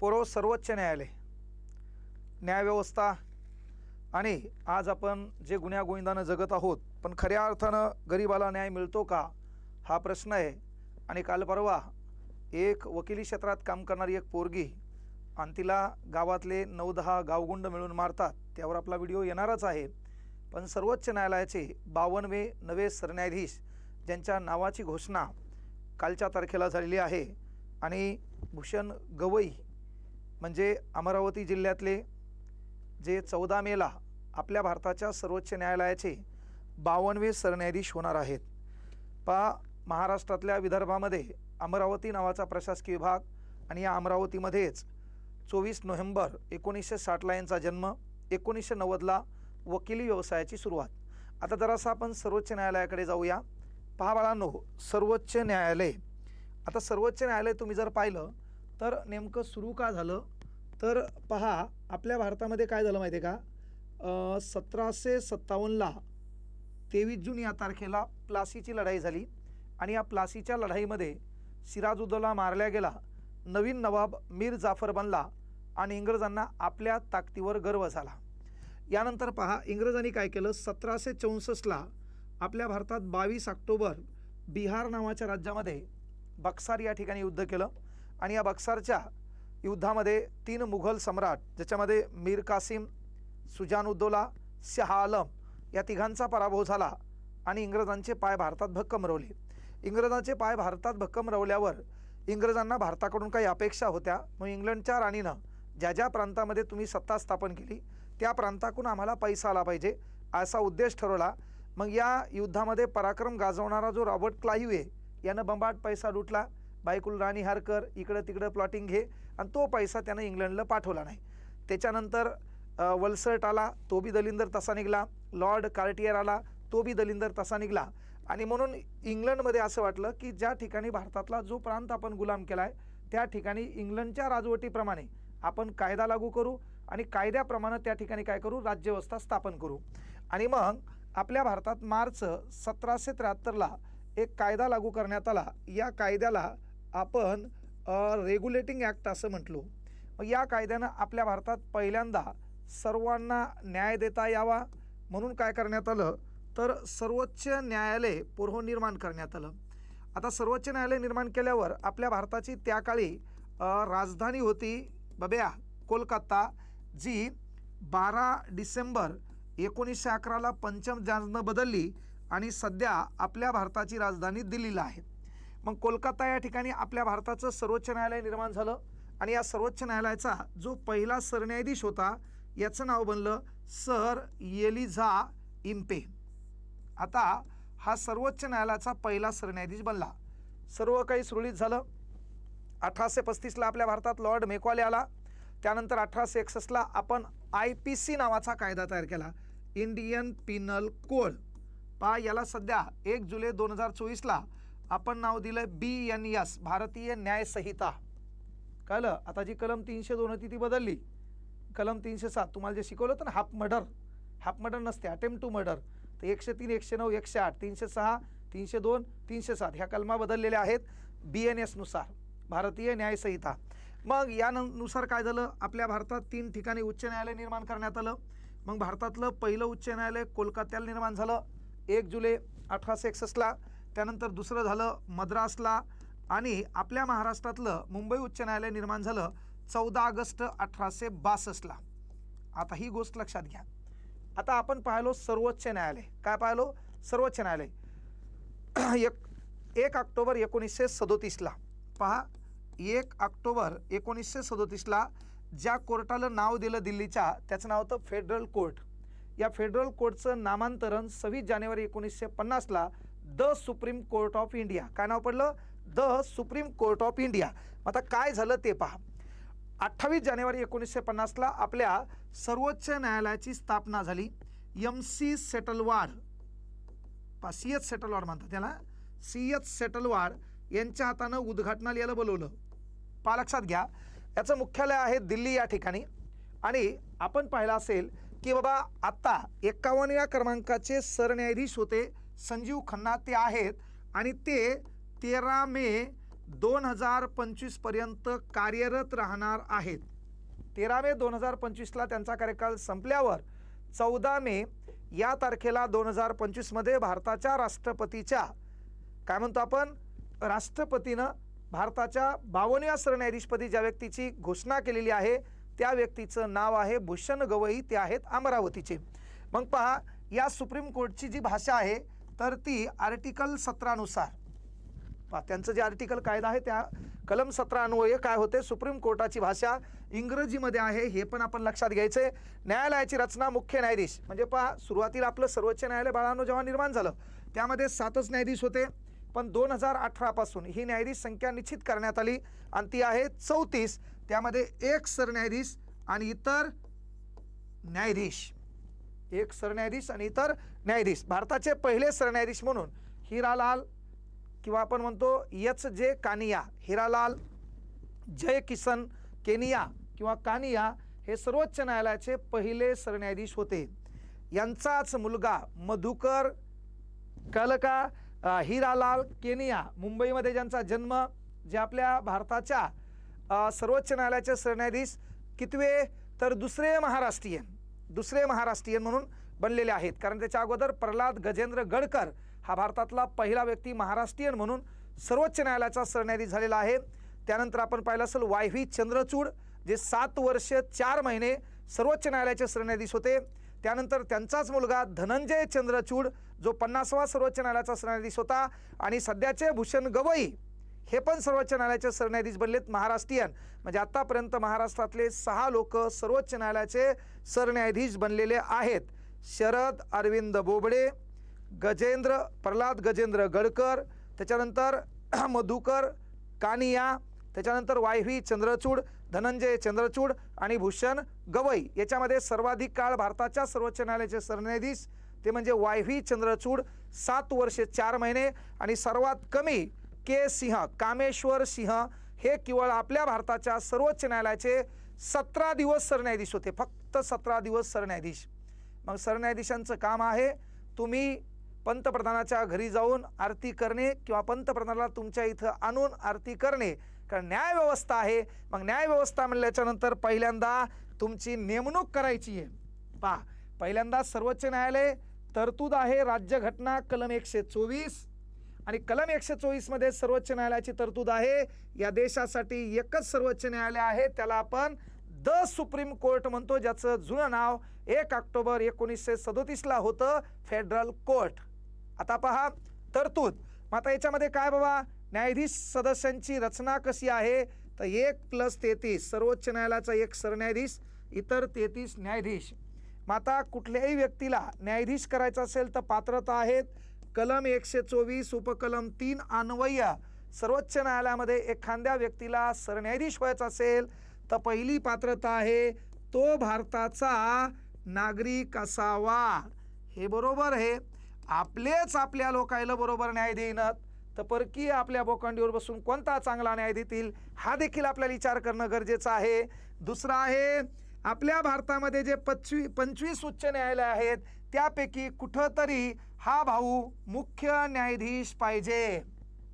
पूर्व सर्वोच्च न्यायालय न्यायव्यवस्था आणि आज आपण जे गुन्ह्या गोविंदानं जगत आहोत पण खऱ्या अर्थानं गरिबाला न्याय मिळतो का हा प्रश्न आहे. आणि काल परवा एक वकिली क्षेत्रात काम करणारी एक पोरगी आणि तिला गावातले नऊ दहा गावगुंड मिळून मारतात त्यावर आपला व्हिडिओ येणारच आहे. पण सर्वोच्च न्यायालयाचे बावनवे नवे सरन्यायाधीश ज्यांच्या नावाची घोषणा कालच्या तारखेला झालेली आहे आणि भूषण गवई म्हणजे अमरावती जिल्ह्यातले जे चौदा मेला आपल्या भारताच्या सर्वोच्च न्यायालयाचे बावनवे सरन्यायाधीश होणार आहेत. पहा महाराष्ट्रातल्या विदर्भामध्ये अमरावती नावाचा प्रशासकीय विभाग आणि या अमरावतीमध्येच चोवीस नोव्हेंबर एकोणीसशे साठला यांचा जन्म एकोणीसशे नव्वदला वकिली व्यवसायाची सुरुवात. आता जरासा आपण सर्वोच्च न्यायालयाकडे जाऊया. पहा बाळांनो सर्वोच्च न्यायालय. आता सर्वोच्च न्यायालय तुम्ही जर पाहिलं तर नेमकं सुरू का झालं? तर पहा आपल्या भारतामध्ये काय झालं माहिती आहे का सतराशे सत्तावन्नला तेवीस जून या तारखेला प्लासीची लढाई झाली आणि या प्लासीच्या लढाईमध्ये सिराजुद्दौला मारल्या गेला. नवीन नवाब मीर जाफर बनला आणि इंग्रजांना आपल्या ताकदीवर गर्व झाला. यानंतर पहा इंग्रजांनी काय केलं? सतराशे चौसष्टला आपल्या भारतात बावीस ऑक्टोबर बिहार नावाच्या राज्यामध्ये बक्सार या ठिकाणी युद्ध केलं. आणि या बक्सारच्या युद्धामध्ये तीन मुघल सम्राट ज्याच्यामध्ये मीर कासिम सुजानुद्दौला शहा आलम या तिघांचा पराभव झाला आणि इंग्रजांचे पाय भारतात भक्कम रवले. इंग्रजांचे पाय भारतात भक्कम रवल्यावर इंग्रजांना भारताकडून काही अपेक्षा होत्या. मग इंग्लंडच्या राणीनं ज्या ज्या प्रांतामध्ये तुम्ही सत्ता स्थापन केली त्या प्रांताकडून आम्हाला पैसा आला पाहिजे असा उद्देश ठरवला. मग या युद्धामध्ये पराक्रम गाजवणारा जो रॉबर्ट क्लाईव्ह आहे यानं बंबाट पैसा लुटला. बायकुल राणी हारकर इकडं तिकडं प्लॉटिंग घे. आणि तो पैसा त्यानं इंग्लंडला पाठवला नाही. त्याच्यानंतर वल्सर्ट आला तो बी दलिंदर तसा निघाला. लॉर्ड कार्टियर आला तो बी दलिंदर तसा निघाला. आणि म्हणून इंग्लंडमध्ये असं वाटलं की ज्या ठिकाणी भारतातला जो प्रांत आपण गुलाम केला आहे त्या ठिकाणी इंग्लंडच्या राजवटीप्रमाणे आपण कायदा लागू करू आणि कायद्याप्रमाणे त्या ठिकाणी काय करू? राज्यव्यवस्था स्थापन करू. आणि मग आपल्या भारतात मार्च सतराशे त्र्याहत्तरला एक कायदा लागू करण्यात आला. या कायद्याला आपण रेग्युलेटिंग ॲक्ट असं म्हटलो. मग या कायद्यानं आपल्या भारतात पहिल्यांदा सर्वांना न्याय देता यावा म्हणून काय करण्यात आलं? तर सर्वोच्च न्यायालय पुनर्निर्माण करण्यात आलं. आता सर्वोच्च न्यायालय निर्माण केल्यावर आपल्या भारताची त्या काळी राजधानी होती बब्या कोलकाता जी बारा डिसेंबर एकोणीसशे अकराला पंचम जाजनं बदलली आणि सध्या आपल्या भारताची राजधानी दिल्लीला आहे. मग कोलकाता या ठिकाणी आपल्या भारताचं सर्वोच्च न्यायालय निर्माण झालं आणि या सर्वोच्च न्यायालयाचा जो पहिला सरन्यायाधीश होता याचं नाव बनलं सर येलिझा इम्पे. आता हा सर्वोच्च न्यायालयाचा पहिला सरन्यायाधीश बनला. सर्व काही सुरळीत झालं. अठराशे पस्तीसला आपल्या भारतात लॉर्ड मेकॉले आला. त्यानंतर अठराशे एकसष्टला आपण आय पी सी नावाचा कायदा तयार केला. Indian penal code. पहा याला सध्या एक जुलै दोन हजार चोवीसला आपण नाव दिलं बी एन एस भारतीय न्याय संहिता. कळलं? आता जी कलम तीनशे दोन होती ती बदलली. कलम तीनशे सात तुम्हाला जे शिकवलं होतं ना हाफ मर्डर. हाफ मर्डर नसते अटेम्प्ट टू मर्डर तर एकशे तीन एकशे नऊ एकशे आठ तीनशे सहा तीनशे दोन तीनशे सात ह्या कलमा बदललेल्या आहेत बी एन एसनुसार भारतीय न्यायसंहिता मग यानुसार काय झालं? आपल्या भारतात तीन ठिकाणी उच्च न्यायालय निर्माण करण्यात आलं. मग भारतातलं पहिलं उच्च न्यायालय कोलकात्याला निर्माण झालं. एक जुलै अठराशे एकसष्टला. त्यानंतर दुसरं झालं मद्रासला आणि आपल्या महाराष्ट्रातलं मुंबई उच्च न्यायालय निर्माण झालं चौदा ऑगस्ट अठराशे बासष्टला. आता ही गोष्ट लक्षात घ्या. आता आपण पाहिलो सर्वोच्च न्यायालय. काय पाहिलो? सर्वोच्च न्यायालय. एक एक ऑक्टोबर एकोणीसशे सदोतीसला. पहा एक ऑक्टोबर एकोणीसशे सदोतीसला ज्या कोर्टाला नाव दिलं दिल्लीच्या त्याचं नाव होतं फेडरल कोर्ट. या फेडरल कोर्टचं नामांतरण सव्वीस जानेवारी एकोणीसशे पन्नासला the supreme court of India. काय नाव पडलं? The supreme court of India. आता काय झालं ते पहा. अठ्ठावीस जानेवारी एकोणीसशे पन्नासला आपल्या सर्वोच्च न्यायालयाची स्थापना झाली. एम सी सेटलवाड पा सी एच सेटलवाड म्हणतात त्याला सी एच सेटलवाड यांच्या हातानं उद्घाटनाला याला बोलवलं. पा लक्षात घ्या. याचं मुख्यालय आहे दिल्ली या ठिकाणी. आणि आपण पाहिलं असेल की बाबा आत्ता एकावन्नव्या क्रमांकाचे सरन्यायाधीश होते संजीव खन्ना ते आहेत आणि ते तेरा मे दोन हजार पंचवीसपर्यंत कार्यरत राहणार आहेत. तेरा मे दोन हजार पंचवीसला त्यांचा कार्यकाळ संपल्यावर चौदा मे या तारखेला दोन हजार पंचवीसमध्ये भारताच्या राष्ट्रपतीच्या काय म्हणतो आपण राष्ट्रपतीनं भारताच्या बावनव्या सरन्यायाधीशपदी ज्या व्यक्तीची घोषणा केलेली आहे त्या व्यक्तीचं नाव आहे भूषण गवई ते आहेत अमरावतीचे. मग पहा या सुप्रीम कोर्टची जी भाषा आहे तर ती आर्टिकल सतरानुसार. पहा त्यांचं जे आर्टिकल कायदा आहे त्या कलम सतरा अन्वये काय होते? सुप्रीम कोर्टाची भाषा इंग्रजीमध्ये आहे हे पण आपण लक्षात घ्यायचे न्यायालयाची रचना मुख्य न्यायाधीश. म्हणजे पहा सुरुवातीला आपलं सर्वोच्च न्यायालय बाळांनो जेव्हा निर्माण झालं त्यामध्ये सातच न्यायाधीश होते. पण दोन हजार अठरापासून ही न्यायाधीश संख्या निश्चित करण्यात आली आणि ती आहे चौतीस. त्यामध्ये एक सरन्यायाधीश आणि इतर न्यायाधीश. एक सरन्यायाधीश आणि इतर न्यायाधीश. भारताचे पहिले सरन्यायाधीश म्हणून हिरालाल किंवा आपण म्हणतो यच जे कानिया हिरालाल जय किसन केनिया किंवा कानिया हे सर्वोच्च न्यायालयाचे पहिले सरन्यायाधीश होते. यांचाच मुलगा मधुकर कलका हिरालाल केनिया मुंबईमध्ये ज्यांचा जन्म जे आपल्या भारताच्या सर्वोच्च न्यायालयाचे सरन्यायाधीश कितवे तर दुसरे महाराष्ट्रीयन. दुसरे महाराष्ट्रीयन म्हणून बनलेले आहेत. कारण त्याच्या अगोदर प्रल्हाद गजेंद्र गडकर हा भारतातला पहिला व्यक्ती महाराष्ट्रीयन म्हणून सर्वोच्च न्यायालयाचा सरन्यायाधीश झालेला आहे. त्यानंतर आपण पाहिलं असेल वाय व्ही चंद्रचूड जे सात वर्ष चार महिने सर्वोच्च न्यायालयाचे सरन्यायाधीश होते. त्यानंतर त्यांचाच मुलगा धनंजय चंद्रचूड जो पन्नासवा सर्वोच्च न्यायालयाचा सरन्यायाधीश होता. आणि सध्याचे भूषण गवई हे पण सर्वोच्च न्यायालयाचे सरन्यायाधीश बनलेत. महाराष्ट्रीयन. म्हणजे आतापर्यंत महाराष्ट्रातले सहा लोक सर्वोच्च न्यायालयाचे सरन्यायाधीश बनलेले आहेत. शरद अरविंद बोबडे गजेंद्र प्रल्हाद गजेंद्र गडकर त्याच्यानंतर मधुकर कानिया त्याच्यानंतर वाय व्ही चंद्रचूड धनंजय चंद्रचूड आणि भूषण गवई याच्यामध्ये सर्वाधिक काळ भारताच्या सर्वोच्च न्यायालयाचे सरन्यायाधीश. ते म्हणजे वाय व्ही चंद्रचूड सात वर्षे चार महिने आणि सर्वात कमी के सिंह कामेश्वर सिंह हे केवळ आपल्या भारताच्या सर्वोच्च न्यायालयाचे सतरा दिवस सरन्यायाधीश होते. फक्त सतरा दिवस सरन्यायाधीश. मग सरन्यायाधीशांचं काम आहे तुम्ही पंतप्रधानाच्या घरी जाऊन आरती करणे किंवा पंतप्रधानाला तुमच्या इथं आणून आरती करणे. कारण न्यायव्यवस्था आहे. मग न्यायव्यवस्था म्हणल्याच्यानंतर पहिल्यांदा तुमची नेमणूक करायची आहे. पहा पहिल्यांदा सर्वोच्च न्यायालय तरतूद आहे. राज्यघटना कलम एकशे चोवीस. आणि कलम एकशे चोवीसमध्ये सर्वोच्च न्यायालयाची तरतूद आहे. या देशासाठी एकच सर्वोच्च न्यायालय आहे. त्याला आपण द सुप्रीम कोर्ट म्हणतो ज्याचं जुनं नाव एक ऑक्टोबर एकोणीसशे सदोतीसला होतं फेडरल कोर्ट. आता पहा तरतूद. मग आता याच्यामध्ये काय बाबा? न्यायाधीश सदस्यांची रचना कशी आहे? तर एक प्लस तेहतीस सर्वोच्च न्यायालयाचा एक सरन्यायाधीश इतर तेहतीस न्यायाधीश. मग आता कुठल्याही व्यक्तीला न्यायाधीश करायचं असेल तर पात्रता आहेत. कलम एकशे चोवीस उपकलम तीन अन्वय सर्वोच्च न्यायालयामध्ये एखाद्या व्यक्तीला सरन्यायाधीश व्हायचा असेल तर पहिली पात्रता आहे तो भारताचा नागरिक असावा. हे बरोबर आहे. आपलेच आपल्या लोकायला बरोबर न्याय देईनत. तर परकीय आपल्या बोखंडीवर बसून कोणता चांगला न्याय देतील हा देखील आपल्याला विचार करणं गरजेचं आहे. दुसरं आहे आपल्या भारतामध्ये जे पचवी पंचवीस उच्च न्यायालय आहेत त्यापैकी कुठंतरी हा भाऊ मुख्य न्यायाधीश पाहिजे.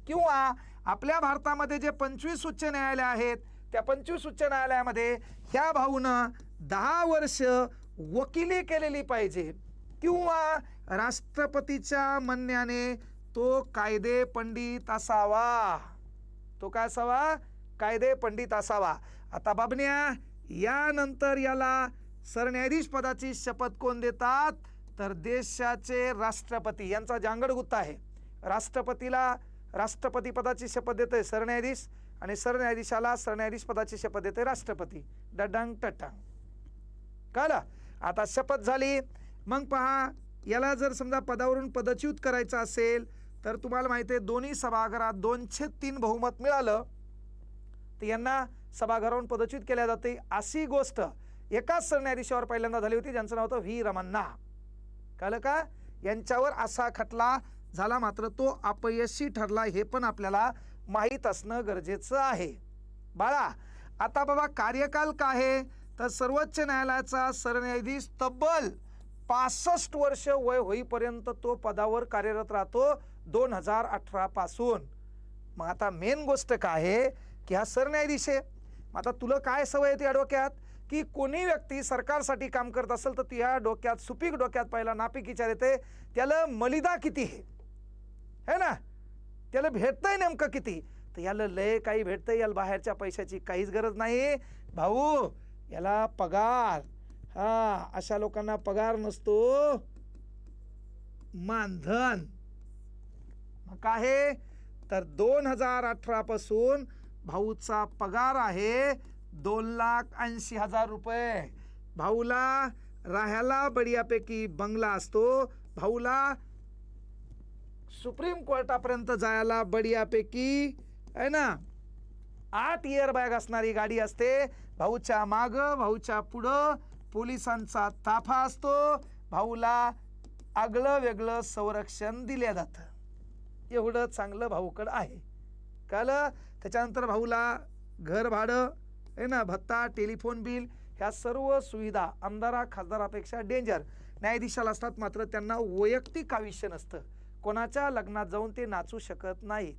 किंवा आपल्या भारतामध्ये जे पंचवीस उच्च न्यायालय आहेत त्या पंचवीस उच्च न्यायालयामध्ये ह्या भाऊनं दहा वर्ष वकिली केलेली पाहिजे. किंवा राष्ट्रपतीच्या म्हणण्याने तो कायदे पंडित असावा. तो काय असावा? कायदे पंडित असावा. आता बाबन्या यानंतर याला सरन्यायाधीश पदाची शपथ कोण देतात? तर देशाचे राष्ट्रपती यांचा जांगड गुत्ता आहे. राष्ट्रपतीला राष्ट्रपती पदाची शपथ देते सरन्यायाधीश आणि सरन्यायाधीशाला सरन्यायाधीश पदाची शपथ देते राष्ट्रपती. डडांग टटांग. कळलं? आता शपथ झाली. मग पहा याला जर समजा पदावरून पदच्युत करायचं असेल तर तुम्हाला माहिती आहे दोन्ही सभागृहात दोनशे तीन बहुमत मिळालं. तर यांना सभागृहावरून पदच्युत केल्या जाते. अशी गोष्ट एकाच सरन्यायाधीशावर पहिल्यांदा झाली होती ज्यांचं नाव होतं व्ही. रमन्ना. कळलं का? यांच्यावर असा खटला झाला मात्र तो अपयशी ठरला हे पण आपल्याला माहीत असणं गरजेचं आहे. बाळा आता बाबा कार्यकाल काय आहे? तर सर्वोच्च न्यायालयाचा सरन्यायाधीश तब्बल पासष्ट वर्ष वय होईपर्यंत तो पदावर कार्यरत राहतो दोन हजार अठरापासून मग आता मेन गोष्ट काय आहे? की हा सरन्यायाधीश आहे. मग आता तुला काय सवय येते या की कोणी व्यक्ती सरकारसाठी काम करत असेल तर त्या डोक्यात सुपीक डोक्यात पहिला नापीक विचार येते त्याला मलिदा किती आहे है ना? त्याला भेटतंय नेमकं किती? तर याला लय काही भेटतंय याला बाहेरच्या पैशाची काहीच गरज नाही. भाऊ याला पगार. हा अशा लोकांना पगार नसतो. मानधन. मग काय आहे? तर दोन हजार अठरा पासून भाऊचा पगार आहे. दोन लाख ऐंशी हजार रुपये. भाऊला राहायला बढियापैकी बंगला असतो. भाऊला सुप्रीम कोर्टापर्यंत जायला बढियापैकी आहे ना? आठ इयर बॅग असणारी गाडी असते. भाऊच्या माग भाऊच्या पुढं पोलिसांचा ताफा असतो. भाऊला आगळं वेगळं संरक्षण दिलं जातं. एवढं चांगलं भाऊकडं आहे. कळलं त्याच्यानंतर भाऊला घर भाडं आहे ना? भत्ता टेलिफोन बिल ह्या सर्व सुविधा आमदारा खासदारापेक्षा डेंजर. न्यायाधीशाला असतात मात्र त्यांना वैयक्तिक आयुष्य नसतं. कोणाच्या लग्नात जाऊन ते नाचू शकत नाहीत.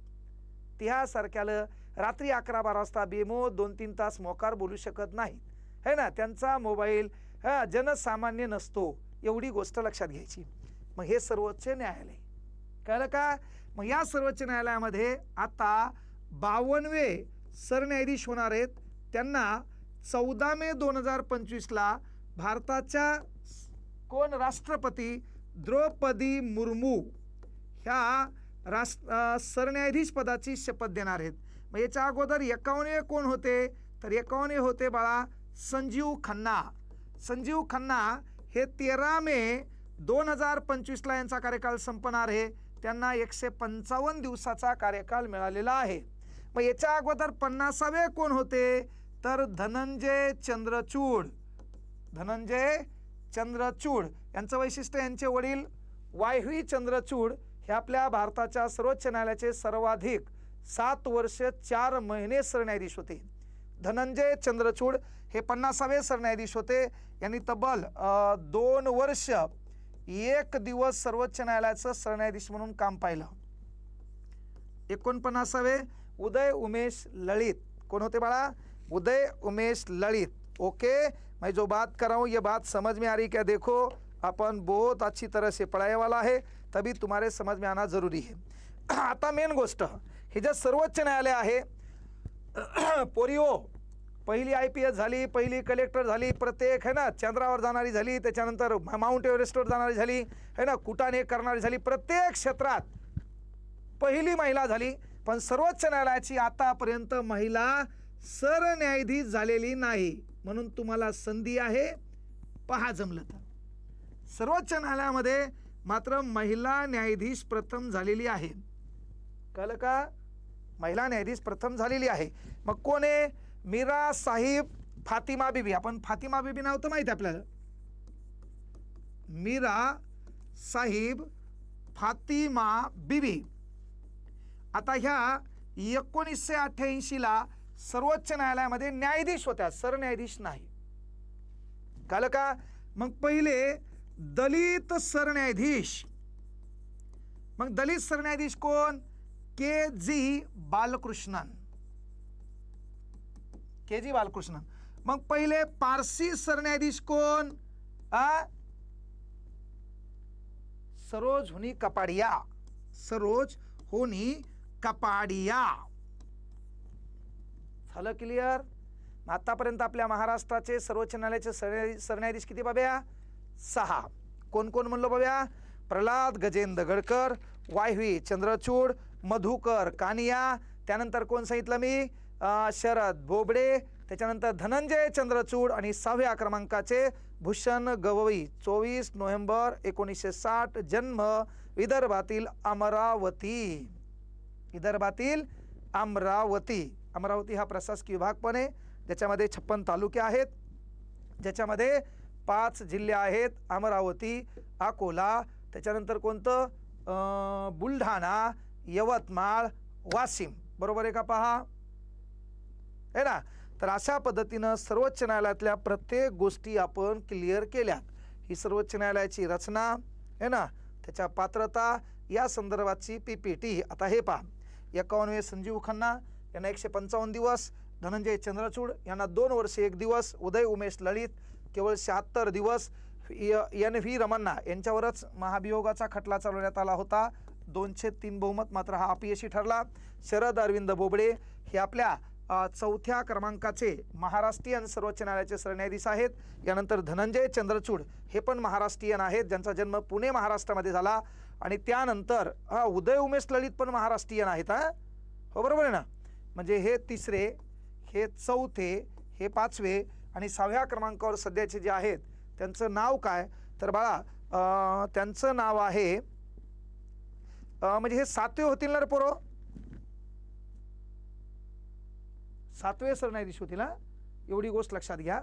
त्यासारख्याला रात्री अकरा बारा वाजता बेमो दोन तीन तास मोकार बोलू शकत नाहीत. है ना? त्यांचा मोबाईल हा जनसामान्य नसतो एवढी गोष्ट लक्षात घ्यायची. मग हे सर्वोच्च न्यायालय. कळलं का? मग या सर्वोच्च न्यायालयामध्ये आता बावनवे सरन्यायाधीश होणार आहेत. त्यांना चौदा मे दोन हजार पंचवीसला भारताच्या कोण राष्ट्रपती द्रौपदी मुर्मू ह्या राष्ट्र सरन्यायाधीश पदाची शपथ देणार आहेत. मग याच्या अगोदर एकावन्न कोण होते? तर एकावन्न होते बाळा संजीव खन्ना. संजीव खन्ना हे तेरा मे दोन हजार पंचवीसला यांचा कार्यकाल संपणार आहे. त्यांना एकशे पंचावन्न दिवसाचा कार्यकाल मिळालेला आहे. मग याच्या अगोदर पन्नासावे कोण होते? तर धनंजय चंद्रचूड. धनंजय चंद्रचूड. यांचं वैशिष्ट्य यांचे वडील वायव्ही चंद्रचूड हे आपल्या भारताच्या सर्वोच्च न्यायालयाचे सर्वाधिक सात वर्ष चार महिने सरन्यायाधीश होते. धनंजय चंद्रचूड हे पन्नासावे सरन्यायाधीश होते. यांनी तब्बल दोन वर्ष एक दिवस सर्वोच्च न्यायालयाचं सरन्यायाधीश म्हणून काम पाहिलं. एकोणपन्नासावे उदय उमेश ललित. कोण होते बाळा? उदय उमेश ललित। ओके मैं जो बात कर रहा हूँ ये बात समझ में आ रही क्या? देखो अपन बहुत अच्छी तरह से पढ़ाए वाला है तभी तुम्हारे समझ में आना जरूरी है। आता मेन गोष्ट हे जे सर्वोच्च न्यायालय आहे पोरिओ पहिली आय पी एस झाली पहिली कलेक्टर झाली प्रत्येक है ना चंद्रावर जाणारी झाली त्याच्यानंतर माउंट एव्हरेस्टवर जाणारी झाली है ना कुटाने करणारी झाली प्रत्येक क्षेत्रात पहिली महिला झाली पण सर्वोच्च न्यायालयाची आतापर्यंत महिला सरन्यायाधीश झालेली नाही म्हणून तुम्हाला संधी आहे. पहा जमलं तर. सर्वोच्च न्यायालयामध्ये मात्र महिला न्यायाधीश प्रथम झालेली आहे. कळलं का? महिला न्यायाधीश प्रथम झालेली आहे. मग कोण आहे? मीरा साहिब फातिमा बीबी. आपण फातिमा बीबी नाव तर माहिती आहे आपल्याला. मीरा साहिब फातिमा बीबी. आता ह्या एकोणीसशे अठ्ठ्याऐंशीला सर्वोच्च न्यायालयामध्ये न्यायाधीश होत्या सरन्यायाधीश नाही. झालं का? मग पहिले दलित सरन्यायाधीश. मग दलित सरन्यायाधीश कोण? के जी बालकृष्णन. के जी बालकृष्णन. मग पहिले पारसी सरन्यायाधीश कोण? आ? सरोज हुनी कपाडिया. सरोज होनी कपाडिया. झालं क्लिअर? आत्तापर्यंत आपल्या महाराष्ट्राचे सर्वोच्च न्यायालयाचे सरन्या सरन्यायाधीश किती बाब्या? सहा. कोण कोण म्हणलो बाब्या? प्रल्हाद गजेंद्र गडकर वायव्ही चंद्रचूड मधुकर कानिया. त्यानंतर कोण सांगितलं मी? शरद बोबडे. त्याच्यानंतर धनंजय चंद्रचूड आणि सहाव्या क्रमांकाचे भूषण गवई. चोवीस नोव्हेंबर एकोणीसशे साठ जन्म विदर्भातील अमरावती. विदर्भातील अमरावती. अमरावती हा प्रशासकीय विभाग पण आहे. ज्याच्यामध्ये छप्पन तालुके आहेत. ज्याच्यामध्ये पाच जिल्हे आहेत. अमरावती अकोला त्याच्यानंतर कोणतं? बुलढाणा यवतमाळ वाशिम. बरोबर आहे का पहा? आहे ना? तर अशा पद्धतीनं सर्वोच्च न्यायालयातल्या प्रत्येक गोष्टी आपण क्लिअर केल्यात. ही सर्वोच्च न्यायालयाची रचना आहे ना? त्याच्या पात्रता या संदर्भाची पी पी टी. आता हे पहा. एकावन्नवे संजीव खन्ना यांना एकशे पंचावन्न दिवस धनंजय चंद्रचूड यांना दोन वर्षे एक दिवस उदय उमेश ललित केवळ शहात्तर दिवस. एन व्ही रमन्ना यांच्यावरच महाभियोगाचा खटला चालवण्यात आला होता. दोनशे तीन बहुमत मात्र हा अपयशी ठरला. शरद अरविंद बोबडे हे आपल्या चौथ्या क्रमांकाचे महाराष्ट्रीयन सर्वोच्च न्यायालयाचे सरन्यायाधीश आहेत. यानंतर धनंजय चंद्रचूड हे पण महाराष्ट्रीयन आहेत. ज्यांचा जन्म पुणे महाराष्ट्रामध्ये झाला. आणि त्यानंतर हा उदय उमेश ललित पण महाराष्ट्रीयन आहेत हा? हो बरोबर आहे ना? म्हणजे हे तिसरे हे चौथे हे पाचवे आणि सहाव्या क्रमांकावर सध्याचे जे आहेत त्यांचं नाव काय? तर बाळा त्यांचं नाव आहे म्हणजे हे सातवे होतील ना रे पोरो? सातवे सरन्यायाधीश होतील ना एवढी गोष्ट लक्षात घ्या.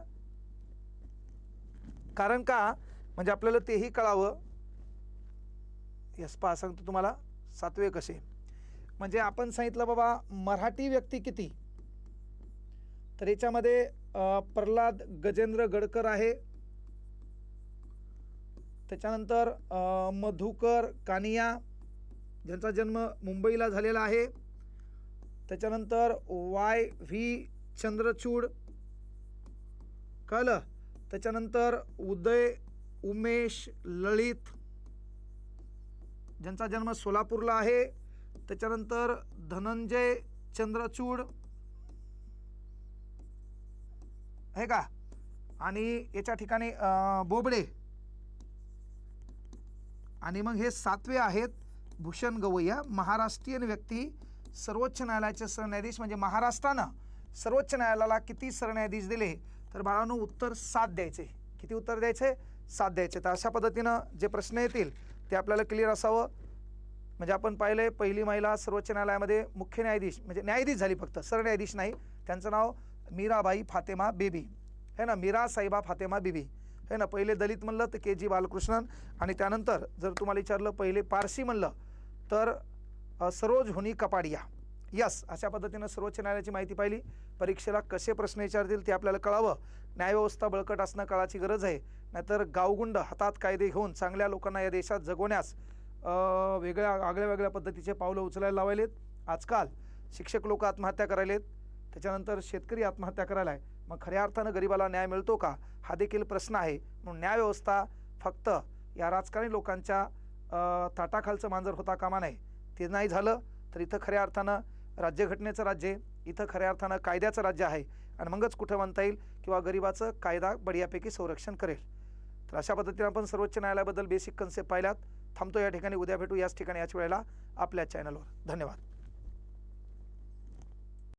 कारण का? म्हणजे आपल्याला तेही कळावं. यस पहा सांगतो तुम्हाला सातवे कसे? म्हणजे आपण सांगितलं बाबा मराठी व्यक्ती किती? तर याच्यामध्ये प्रल्हाद गजेंद्र गडकर आहे. त्याच्यानंतर मधुकर कानिया ज्यांचा जन्म मुंबईला झालेला आहे. त्याच्यानंतर वाय व्ही चंद्रचूड कळलं? त्याच्यानंतर उदय उमेश ललित ज्यांचा जन्म सोलापूरला आहे. त्याच्यानंतर धनंजय चंद्रचूड. आहे का? आणि याच्या ठिकाणी बोबडे. आणि मग हे सातवे आहेत भूषण गवैया महाराष्ट्रीयन व्यक्ती सर्वोच्च न्यायालयाचे सरन्यायाधीश म्हणजे महाराष्ट्रानं सर्वोच्च न्यायालयाला किती सरन्यायाधीश दिले? तर बाळांनो उत्तर सात द्यायचे. किती उत्तर द्यायचे? सात द्यायचे. तर अशा पद्धतीनं जे प्रश्न येतील ते आपल्याला क्लिअर असावं. म्हणजे आपण पाहिलंय पहिली महिला सर्वोच्च न्यायालयामध्ये मुख्य न्यायाधीश म्हणजे न्यायाधीश झाली फक्त सरन्यायाधीश नाही. त्यांचं नाव मीराबाई फातेमा बेबी. है ना? मीरा साहेबा फातेमा बीबी. है ना? पहिले दलित म्हणलं तर के जी बालकृष्णन. आणि त्यानंतर जर तुम्हाला विचारलं पहिले पारसी म्हणलं तर सरोज हुनी कपाडिया. यस अशा पद्धतीनं सर्वोच्च न्यायालयाची माहिती पाहिली. परीक्षेला कसे प्रश्न विचारतील ते आपल्याला कळावं. न्यायव्यवस्था बळकट असणं काळाची गरज आहे. नाहीतर गावगुंड हातात कायदे घेऊन चांगल्या लोकांना या देशात जगवण्यास वेगळ्या आगळ्या वेगळ्या पद्धतीचे पावलं उचलायला लावायलेत. आजकाल शिक्षक लोक आत्महत्या करायलेत. त्याच्यानंतर शेतकरी आत्महत्या करायला आहे मग खऱ्या अर्थानं गरिबाला न्याय मिळतो का? हा देखील प्रश्न आहे. म्हणून न्यायव्यवस्था फक्त या राजकारणी लोकांच्या ताटाखालचं मांजर होता कामा नये. ते नाही झालं तर इथं खऱ्या अर्थानं राज्यघटनेचं राज्य इथं खऱ्या अर्थानं कायद्याचं राज्य आहे. आणि मगच कुठं म्हणता येईल किंवा गरिबाचं कायदा बढियापैकी संरक्षण करेल. तर अशा पद्धतीने आपण सर्वोच्च न्यायालयाबद्दल बेसिक कन्सेप्ट पाहिल्यात थांबतो या ठिकाणी. उद्या भेटू याच ठिकाणी याच वेळेला आपल्या चॅनलवर धन्यवाद.